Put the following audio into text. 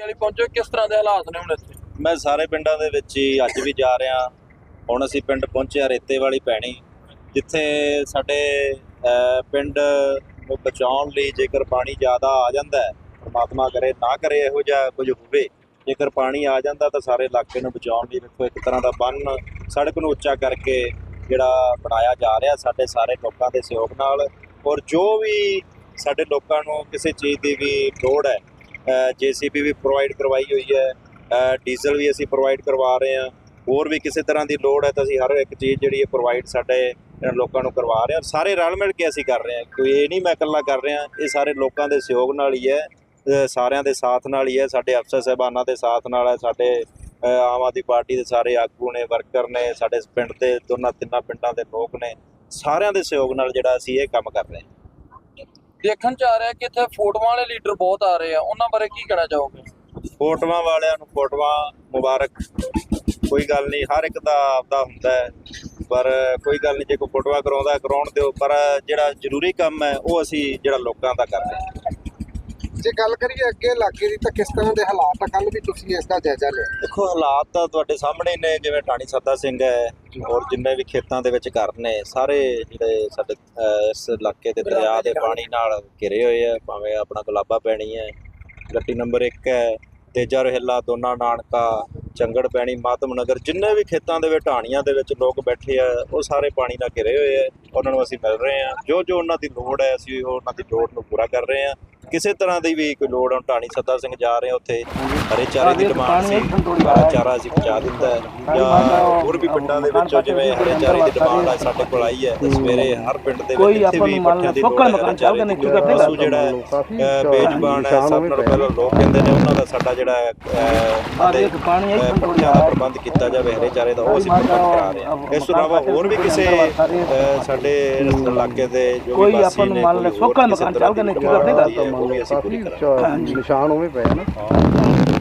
ਵਾਲੀ ਪਹੁੰਚੋ, ਕਿਸ ਤਰ੍ਹਾਂ ਦੇ ਹਾਲਾਤ ਨੇ ਹੁਣ ਇੱਥੇ? ਮੈਂ ਸਾਰੇ ਪਿੰਡਾਂ ਦੇ ਵਿੱਚ ਹੀ ਅੱਜ ਵੀ ਜਾ ਰਿਹਾ। ਹੁਣ ਅਸੀਂ ਪਿੰਡ ਪਹੁੰਚੇ ਆ ਰੇਤੇ ਵਾਲੀ ਪੈਣੀ, ਜਿੱਥੇ ਸਾਡੇ ਪਿੰਡ ਨੂੰ ਬਚਾਉਣ ਲਈ ਜੇਕਰ ਪਾਣੀ ਜ਼ਿਆਦਾ ਆ ਜਾਂਦਾ ਹੈ, ਪਰਮਾਤਮਾ ਕਰੇ, ਨਾ ਕਰੇ ਇਹੋ ਜਿਹਾ ਕੁਝ ਹੋਵੇ, ਜੇਕਰ ਪਾਣੀ ਆ ਜਾਂਦਾ ਤਾਂ ਸਾਰੇ ਇਲਾਕੇ ਨੂੰ ਬਚਾਉਣ ਲਈ ਵੇਖੋ ਇੱਕ ਤਰ੍ਹਾਂ ਦਾ ਬੰਨ ਸੜਕ ਨੂੰ ਉੱਚਾ ਕਰਕੇ ਜਿਹੜਾ ਬਣਾਇਆ ਜਾ ਰਿਹਾ ਸਾਡੇ ਸਾਰੇ ਲੋਕਾਂ ਦੇ ਸਹਿਯੋਗ ਨਾਲ। ਔਰ ਜੋ ਵੀ ਸਾਡੇ ਲੋਕਾਂ ਨੂੰ ਕਿਸੇ ਚੀਜ਼ ਦੀ ਵੀ ਲੋੜ ਹੈ ਜੀਸੀਬੀ ਵੀ ਪ੍ਰੋਵਾਈਡ ਕਰਵਾਈ ਹੋਈ ਹੈ। ਡੀਜ਼ਲ ਵੀ ਅਸੀਂ ਪ੍ਰੋਵਾਈਡ ਕਰਵਾ ਰਹੇ ਹਾਂ। ਹੋਰ ਵੀ ਕਿਸੇ ਤਰ੍ਹਾਂ ਦੀ ਲੋੜ ਹੈ ਤਾਂ ਅਸੀਂ ਹਰ ਇੱਕ ਚੀਜ਼ ਜਿਹੜੀ ਹੈ ਪ੍ਰੋਵਾਈਡ ਸਾਡੇ ਲੋਕਾਂ ਨੂੰ ਕਰਵਾ ਰਹੇ ਹਾਂ। ਸਾਰੇ ਰਲ ਮਿਲ ਕੇ ਅਸੀਂ ਕਰ ਰਹੇ ਹਾਂ। ਕੋਈ ਇਹ ਨਹੀਂ ਮੈਂ ਇਕੱਲਾ ਕਰ ਰਿਹਾ। ਇਹ ਸਾਰੇ ਲੋਕਾਂ ਦੇ ਸਹਿਯੋਗ ਨਾਲ ਹੀ ਹੈ। ਸਾਰਿਆਂ ਦੇ ਸਾਥ ਨਾਲ ਹੀ ਹੈ। ਸਾਡੇ ਅਫਸਰ ਸਾਹਿਬਾਨਾਂ ਦੇ ਸਾਥ ਨਾਲ ਹੈ। ਸਾਡੇ ਆਮ ਆਦਮੀ ਪਾਰਟੀ ਦੇ ਸਾਰੇ ਆਗੂ ਨੇ, ਵਰਕਰ ਨੇ, ਸਾਡੇ ਪਿੰਡ ਦੇ ਦੋਨਾਂ ਤਿੰਨਾਂ ਪਿੰਡਾਂ ਦੇ ਲੋਕ ਨੇ। ਸਾਰਿਆਂ ਦੇ ਸਹਿਯੋਗ ਨਾਲ ਜਿਹੜਾ ਅਸੀਂ ਇਹ ਕੰਮ ਕਰ ਰਹੇ ਹਾਂ। ਦੇਖਣ ਚ ਆ ਰਿਹਾ ਕਿ ਇੱਥੇ ਫੋਟੋਆਂ ਵਾਲੇ ਲੀਡਰ ਬਹੁਤ ਆ ਰਹੇ ਆ। ਉਹਨਾਂ ਬਾਰੇ ਕੀ ਕਹਿਣਾ ਚਾਹੋਗੇ? ਫੋਟੋਆਂ ਵਾਲਿਆਂ ਨੂੰ ਫੋਟੋਆਂ ਮੁਬਾਰਕ। ਕੋਈ ਗੱਲ ਨਹੀਂ, ਹਰ ਇੱਕ ਦਾ ਆਪਦਾ ਹੁੰਦਾ ਹੈ। ਪਰ ਕੋਈ ਗੱਲ ਨਹੀਂ, ਜੇ ਕੋਈ ਫੋਟੋਆਂ ਕਰਾਉਂਦਾ ਕਰਾਉਣ ਦਿਓ। ਪਰ ਜਿਹੜਾ ਜ਼ਰੂਰੀ ਕੰਮ ਹੈ, ਉਹ ਅਸੀਂ ਜਿਹੜਾ ਲੋਕਾਂ ਦਾ ਕਰ ਰਹੇ ਹਾਂ। ਜੇ ਗੱਲ ਕਰੀਏ ਅੱਗੇ ਇਲਾਕੇ ਦੀ ਤਾਂ ਕਿਸ ਤਰ੍ਹਾਂ ਦੇ ਹਾਲਾਤ ਆ? ਕੱਲ ਵੀ ਤੁਸੀਂ ਇਸ ਦਾ ਜਾਇਜ਼ਾ ਲਿਆ। ਦੇਖੋ ਹਾਲਾਤ ਤਾਂ ਤੁਹਾਡੇ ਸਾਹਮਣੇ ਨੇ ਜਿਵੇਂ ਟਾਣੀ ਸੱਦਾ ਸਿੰਘ ਹੈ ਔਰ ਜਿੰਨੇ ਵੀ ਖੇਤਾਂ ਦੇ ਵਿੱਚ ਘਰ ਨੇ ਸਾਰੇ ਜਿਹੜੇ ਸਾਡੇ ਅਹ, ਇਸ ਇਲਾਕੇ ਦੇ ਦਰਿਆ ਦੇ ਪਾਣੀ ਨਾਲ ਘਿਰੇ ਹੋਏ ਆ ਭਾਵੇਂ ਆਪਣਾ ਗੁਲਾਬਾ ਪੈਣੀ ਹੈ ਗੱਟੀ ਨੰਬਰ 1 ਹੈ ਤੇਜਾ ਰਹਿਲਾ ਦੋਨਾ ਨਾਨਕਾ ਚੰਗੜ ਪੈਣੀ ਮਾਤਮ ਨਗਰ ਜਿੰਨੇ ਵੀ ਖੇਤਾਂ ਦੇ ਵਿੱਚ ਢਾਣੀਆਂ ਦੇ ਵਿੱਚ ਲੋਕ ਬੈਠੇ ਆ ਉਹ ਸਾਰੇ ਪਾਣੀ ਨਾਲ ਘਿਰੇ ਹੋਏ ਆ ਉਹਨਾਂ ਨੂੰ ਅਸੀਂ ਮਿਲ ਰਹੇ ਆ। ਜੋ ਜੋ ਉਹਨਾਂ ਦੀ ਲੋੜ ਹੈ ਅਸੀਂ ਉਹ ਉਹਨਾਂ ਦੀ ਲੋੜ ਨੂੰ ਪੂਰਾ ਕਰ ਰਹੇ ਆ। ਕਿਸੇ ਤਰ੍ਹਾਂ ਦੀ ਵੀ ਕੋਈ ਲੋੜ ਹੁਣ ਢਾਣੀ ਸੱਦਾ ਸਿੰਘ ਜਾ ਰਹੇ ਉੱਥੇ। ਹਰੇ ਚਾਰੇ ਦੀ ਡਿਮਾਂਡ ਸੀ ਚਾਰਾ ਅਸੀਂ ਪਹੁੰਚਾ ਦਿੱਤਾ ਜਾਂ ਹੋਰ ਵੀ ਪਿੰਡਾਂ ਦੇ ਵਿੱਚੋਂ ਜਿਵੇਂ ਹਰੇ ਚਾਰੇ ਦੀ ਡਿਮਾਂਡ ਆ ਸਾਡੇ ਕੋਲ ਆਈ ਹੈ ਤੇ ਸਵੇਰੇ ਹਰ ਪਿੰਡ ਦੇ ਵਿੱਚ ਜਿੱਥੇ ਵੀ ਪੱਠਿਆਂ ਦੀ ਲੋੜ ਹੈ ਚਾਰੇ ਦੀ ਪਸ਼ੂ ਜਿਹੜਾ ਬੇਜ਼ੁਬਾਨ ਹੈ ਸਭ ਨਾਲੋਂ ਪਹਿਲਾਂ ਲੋਕ ਕਹਿੰਦੇ ਨੇ ਉਹਨਾਂ ਦਾ ਸਾਡਾ ਜਿਹੜਾ ਅਤੇ, ਪੱਠਿਆਂ ਦਾ ਪ੍ਰਬੰਧ ਕੀਤਾ ਜਾਵੇ ਹਰੇ ਚਾਰੇ ਦਾ ਉਹ ਅਸੀਂ ਪ੍ਰਬੰਧ ਕਰਾ ਰਹੇ ਹਾਂ। ਇਸ ਤੋਂ ਇਲਾਵਾ ਹੋਰ ਵੀ ਕਿਸੇ ਸਾਡੇ ਇਲਾਕੇ ਦੇ ਜੋ ਵੀ ਕੋਈ ਵਾਸੀ ਆਪਾਂ ਨੂੰ ਨੇ ਮੰਨ ਕੋਈ ਲੈ ਹੋਰ ਸੋਕਲ ਕਿਸੇ ਮਕਾਨ ਚਾਹੁੰਦੇ ਨੇ, ਦੀ ਕੀ ਕਰਦੇ। ਹੈ, ਉਹ ਵੀ ਅਸੀਂ ਪੂਰੀ ਕਰਾਂਗੇ। ਨਿਸ਼ਾਨ ਉਵੇਂ ਪਏ ਨਾ।